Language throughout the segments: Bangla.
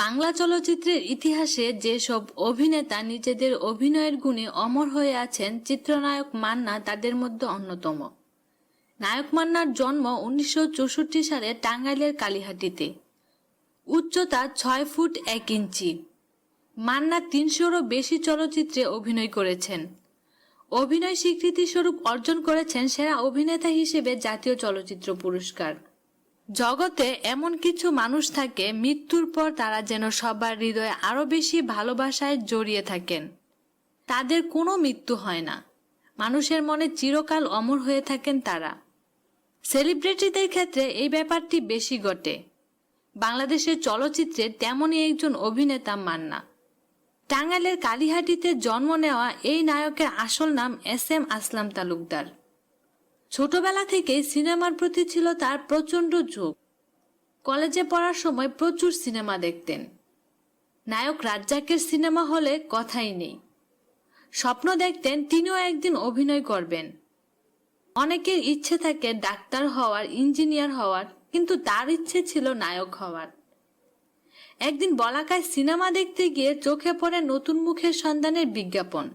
বাংলা চলচ্চিত্রের ইতিহাসে যেসব অভিনেতা নিজেদের অভিনয়ের গুণে অমর হয়ে আছেন, চিত্রনায়ক মান্না তাদের মধ্যে অন্যতম। নায়ক মান্নার জন্ম উনিশশো চৌষট্টি সালে টাঙ্গাইলের কালীহাটিতে। উচ্চতা ছয় ফুট এক ইঞ্চি। মান্না তিনশোরও বেশি চলচ্চিত্রে অভিনয় করেছেন। অভিনয় স্বীকৃতি স্বরূপ অর্জন করেছেন সেরা অভিনেতা হিসেবে জাতীয় চলচ্চিত্র পুরস্কার। জগতে এমন কিছু মানুষ থাকে, মৃত্যুর পর তারা যেন সবার হৃদয়ে আরও বেশি ভালোবাসায় জড়িয়ে থাকেন। তাদের কোনো মৃত্যু হয় না। মানুষের মনে চিরকাল অমর হয়ে থাকেন তারা। সেলিব্রিটিদের ক্ষেত্রে এই ব্যাপারটি বেশি ঘটে। বাংলাদেশের চলচ্চিত্রে তেমনই একজন অভিনেতা মান্না। টাঙ্গাইলের কালীহাটিতে জন্ম নেওয়া এই নায়কের আসল নাম এস এম আসলাম তালুকদার। ছোটবেলা থেকেই সিনেমার প্রতি ছিল তার প্রচণ্ড ঝোঁক। কলেজে পড়ার সময় প্রচুর সিনেমা দেখতেন। নায়ক রাজ্জাকের সিনেমা হলে কথাই নেই। স্বপ্ন দেখতেন তিনিও একদিন অভিনয় করবেন। অনেকের ইচ্ছে থাকে ডাক্তার হওয়ার, ইঞ্জিনিয়ার হওয়ার, কিন্তু তার ইচ্ছে ছিল নায়ক হওয়ার। একদিন বলাকায় সিনেমা দেখতে গিয়ে চোখে পড়ে নতুন মুখের সন্ধানের বিজ্ঞাপন।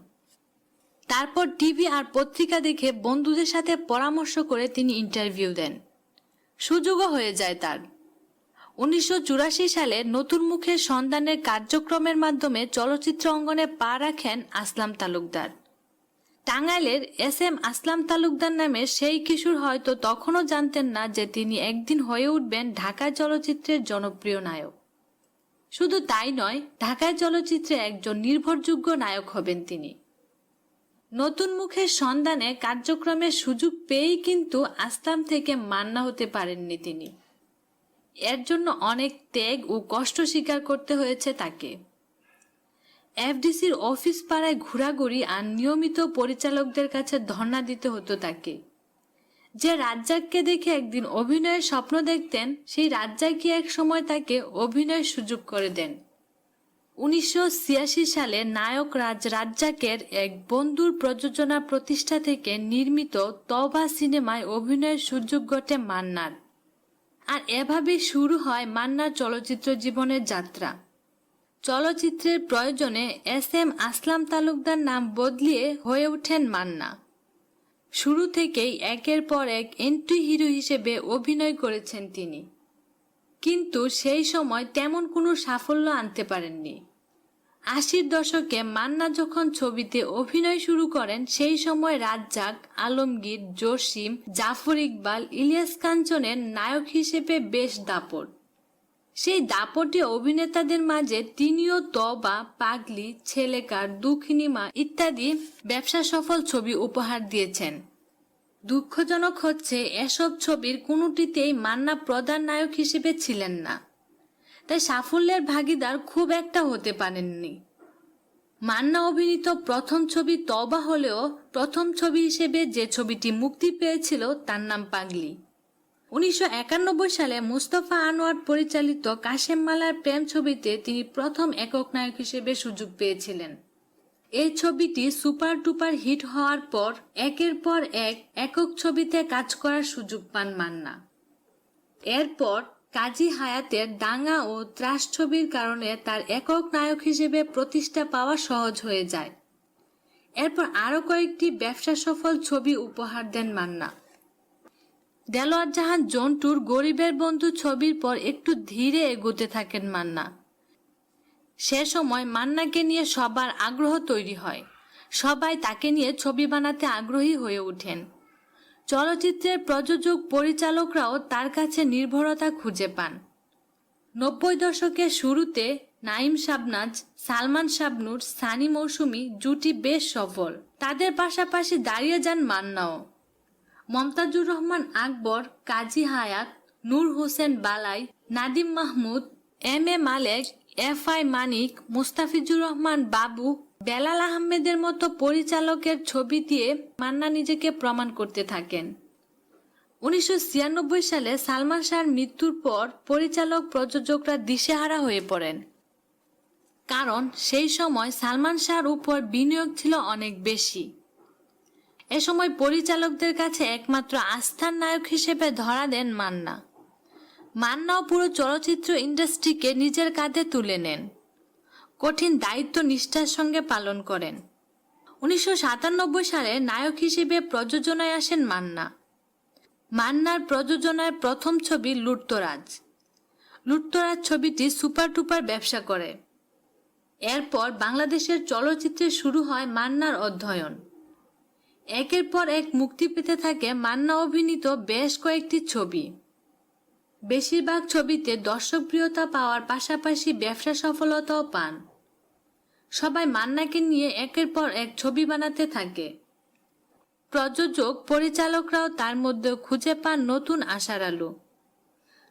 তারপর টিভি আর পত্রিকা দেখে বন্ধুদের সাথে পরামর্শ করে তিনি ইন্টারভিউ দেন। সুযোগও হয়ে যায় তার। উনিশশো চুরাশি সালে নতুন মুখের সন্ধানের কার্যক্রমের মাধ্যমে চলচ্চিত্র অঙ্গনে পা রাখেন আসলাম তালুকদার। টাঙ্গাইলের এস এম আসলাম তালুকদার নামে সেই কিশোর হয়তো তখনও জানতেন না যে তিনি একদিন হয়ে উঠবেন ঢাকা চলচ্চিত্রের জনপ্রিয় নায়ক। শুধু তাই নয়, ঢাকায় চলচ্চিত্রে একজন নির্ভরযোগ্য নায়ক হবেন তিনি। নতুন মুখের সন্ধানে কার্যক্রমের সুযোগ পেয়েই কিন্তু আসলাম থেকে মান্না হতে পারেননি তিনি। এর জন্য অনেক ত্যাগ ও কষ্ট স্বীকার করতে হয়েছে তাকে। এফডিসির অফিস পাড়ায় ঘোরাঘুরি আর নিয়মিত পরিচালকদের কাছে ধর্ণা দিতে হতো তাকে। যে রাজ্জাককে দেখে একদিন অভিনয়ের স্বপ্ন দেখতেন, সেই রাজ্জাকই এক সময় তাকে অভিনয়ের সুযোগ করে দেন? উনিশশো ছিয়াশি সালে নায়ক রাজ রাজ্জাকের এক বন্ধুর প্রযোজনা প্রতিষ্ঠা থেকে নির্মিত তবা সিনেমায় অভিনয়ের সুযোগ ঘটে মান্নার। আর এভাবেই শুরু হয় মান্নার চলচ্চিত্র জীবনের যাত্রা। চলচ্চিত্রের প্রয়োজনে এস এম আসলাম তালুকদার নাম বদলিয়ে হয়ে ওঠেন মান্না। শুরু থেকেই একের পর এক এন্ট্রি হিরো হিসেবে অভিনয় করেছেন তিনি। কিন্তু সেই সময় তেমন কোনো সাফল্য আনতে পারেননি। আশির দশকে মান্না যখন ছবিতে অভিনয় শুরু করেন, সেই সময় রাজ্জাক, আলমগীর, জসিম, জাফর ইকবাল, ইলিয়াস কাঞ্চনের নায়ক হিসেবে বেশ দাপট। সেই দাপটে অভিনেতাদের মাঝে তিনিও তবা, পাগলি, ছেলেকার দুঃখিনীমা ইত্যাদি ব্যবসা সফল ছবি উপহার দিয়েছেন। দুঃখজনক হচ্ছে, এসব ছবির কোনোটিতেই মান্না প্রধান নায়ক হিসেবে ছিলেন না। তাই সাফল্যের ভাগিদার খুব একটা হতে পারেননি। মান্না অভিনীত প্রথম ছবি তবা হলেও প্রথম ছবি হিসেবে যে ছবিটি মুক্তি পেয়েছিল তার নাম পাগলি। উনিশশো একানব্বই সালে মুস্তফা আনোয়ার পরিচালিত কাশেম মালার প্রেম ছবিতে তিনি প্রথম একক নায়ক হিসেবে সুযোগ পেয়েছিলেন। এই ছবিটি সুপার টুপার হিট হওয়ার পর একের পর এক একক ছবিতে কাজ করার সুযোগ পান মান্না। এরপর কাজী হায়াতের দাঙ্গা ও ত্রাস ছবির কারণে তার একক নায়ক হিসেবে প্রতিষ্ঠা পাওয়া সহজ হয়ে যায়। এরপর আরও কয়েকটি ব্যবসা সফল ছবি উপহার দেন মান্না। দেলোয়ার জাহান জন্টুর গরিবের বন্ধু ছবির পর একটু ধীরে এগোতে থাকেন মান্না। সে সময় মান্নাকে নিয়ে সবার আগ্রহ তৈরি হয়। সবাই তাকে নিয়ে ছবি বানাতে আগ্রহী হয়ে ওঠেন। চলচ্চিত্রের প্রযোজক পরিচালকরাও তার কাছে নির্ভরতা খুঁজে পান। নব্বই দশকের শুরুতে নাইম শাবনাজ, সালমান শাবনুর সানি মৌসুমি জুটি বেশ সফল। তাদের পাশাপাশি দাঁড়িয়ে যান মান্নাও। মমতাজুর রহমান আকবর, কাজী Hayat, Noor Hossain Balai, Nadim Mahmud, M A Malek F I Manik, Mustafizur Rahman Babu, Belal আহমেদের মতো পরিচালকের ছবি দিয়ে মান্না নিজেকে প্রমাণ করতে থাকেন। উনিশশো ছিয়ানব্বই সালে সালমান শাহর মৃত্যুর পর পরিচালক প্রযোজকরা দিশেহারা হয়ে পড়েন। কারণ সেই সময় সালমান শাহর উপর বিনিয়োগ ছিল অনেক বেশি। এ সময় পরিচালকদের কাছে একমাত্র আস্থার নায়ক হিসেবে ধরা দেন মান্না। মান্নাও পুরো চলচ্চিত্র ইন্ডাস্ট্রিকে নিজের কাঁধে তুলে নেন। কঠিন দায়িত্ব নিষ্ঠার সঙ্গে পালন করেন। উনিশশো সাতানব্বই সালে নায়ক হিসেবে প্রযোজনায় আসেন মান্না। মান্নার প্রযোজনায় প্রথম ছবি লুটতরাজ। লুটতরাজ ছবিটি সুপার টুপার ব্যবসা করে। এরপর বাংলাদেশের চলচ্চিত্রে শুরু হয় মান্নার অধ্যয়ন। একের পর এক মুক্তি পেতে থাকে মান্না অভিনীত বেশ কয়েকটি ছবি। বেশিরভাগ ছবিতে দর্শকপ্রিয়তা পাওয়ার পাশাপাশি ব্যবসা সফলতাও পান। সবাই মান্নাকে নিয়ে একের পর এক ছবি বানাতে থাকে। প্রযোজক, পরিচালকরাও তার মধ্যে খুঁজে পান নতুন আশার আলো।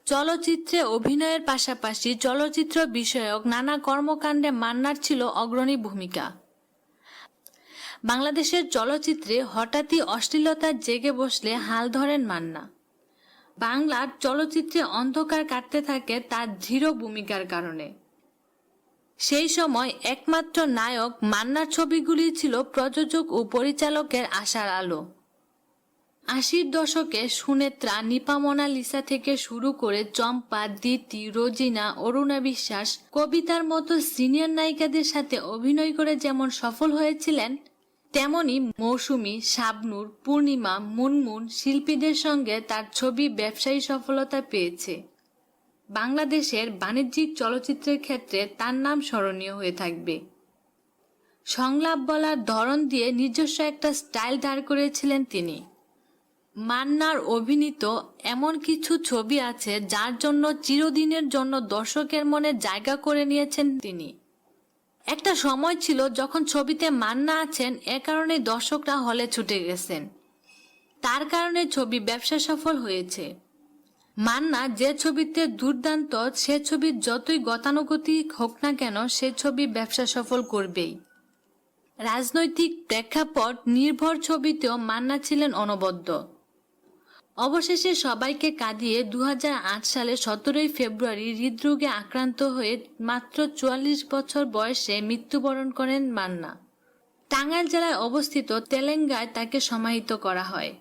চলচ্চিত্রে অভিনয়ের পাশাপাশি চলচ্চিত্র বিষয়ক নানা কর্মকাণ্ডে মান্নার ছিল অগ্রণী ভূমিকা। বাংলাদেশের চলচ্চিত্রে হঠাৎই অশ্লীলতার জেগে বসলে হাল ধরেন মান্না। বাংলার চলচ্চিত্রে অন্ধকার কাটতে থাকে তার দৃঢ় ভূমিকার কারণে। সেই সময় একমাত্র নায়ক মান্নার ছবিগুলি ছিল প্রযোজক ও পরিচালকের আশার আলো। আশির দশকে সুনেত্রা নিপা মোনালিসা থেকে শুরু করে চম্পা দিতি রোজিনা, অরুণা বিশ্বাস কবিতার মতো সিনিয়র নায়িকাদের সাথে অভিনয় করে যেমন সফল হয়েছিলেন তেমনি মৌসুমী, শাবনুর, পূর্ণিমা, মুনমুন শিল্পীদের সঙ্গে তার ছবি ব্যবসায়ী সফলতা পেয়েছে। বাংলাদেশের বাণিজ্যিক চলচ্চিত্রের ক্ষেত্রে তার নাম স্মরণীয় হয়ে থাকবে। সংলাপ বলার ধরন দিয়ে নিজস্ব একটা স্টাইল দাঁড় করেছিলেন তিনি। মান্নার অভিনীত এমন কিছু ছবি আছে যার জন্য চিরদিনের জন্য দর্শকের মনে জায়গা করে নিয়েছেন তিনি। একটা সময় ছিল যখন ছবিতে মান্না আছেন, এ কারণে দর্শকরা হলে ছুটে গেছেন। তার কারণে ছবি ব্যবসা সফল হয়েছে। মান্না যে ছবিতে দুর্দান্ত, সে ছবির যতই গতানুগতিক হোক না কেন, সে ছবি ব্যবসা সফল করবেই। রাজনৈতিক প্রেক্ষাপট নির্ভর ছবিতেও মান্না ছিলেন অনবদ্য। অবশেষে সবাইকে কাঁদিয়ে দুহাজার আট সালে সতেরোই ফেব্রুয়ারি হৃদরোগে আক্রান্ত হয়ে মাত্র চুয়াল্লিশ বছর বয়সে মৃত্যুবরণ করেন মান্না। টাঙ্গাইল জেলায় অবস্থিত তেলেঙ্গায় তাকে সমাহিত করা হয়।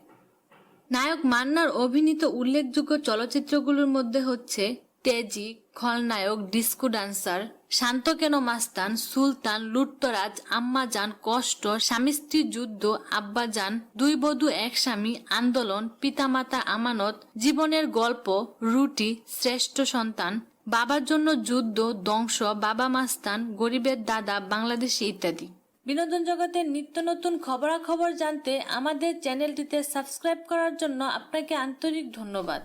নায়ক মান্নার অভিনীত উল্লেখযোগ্য চলচ্চিত্রগুলোর মধ্যে হচ্ছে তেজি, খলনায়ক, ডিস্কো ডান্সার, শান্ত কেন মাস্তান, সুলতান, লুট্তরাজ, আম্মাজান, কষ্ট স্বামী স্ত্রী যুদ্ধ, আব্বাজান, দুই বধূ, এক স্বামী, আন্দোলন, পিতামাতা আমানত, জীবনের গল্প, রুটি, শ্রেষ্ঠ সন্তান, বাবার জন্য যুদ্ধ, ধ্বংস, বাবা মাস্তান, গরিবের দাদা, বাংলাদেশি ইত্যাদি। বিনোদন জগতের নিত্য নতুন খবরাখবর জানতে আমাদের চ্যানেলটিতে সাবস্ক্রাইব করার জন্য আপনাকে আন্তরিক ধন্যবাদ।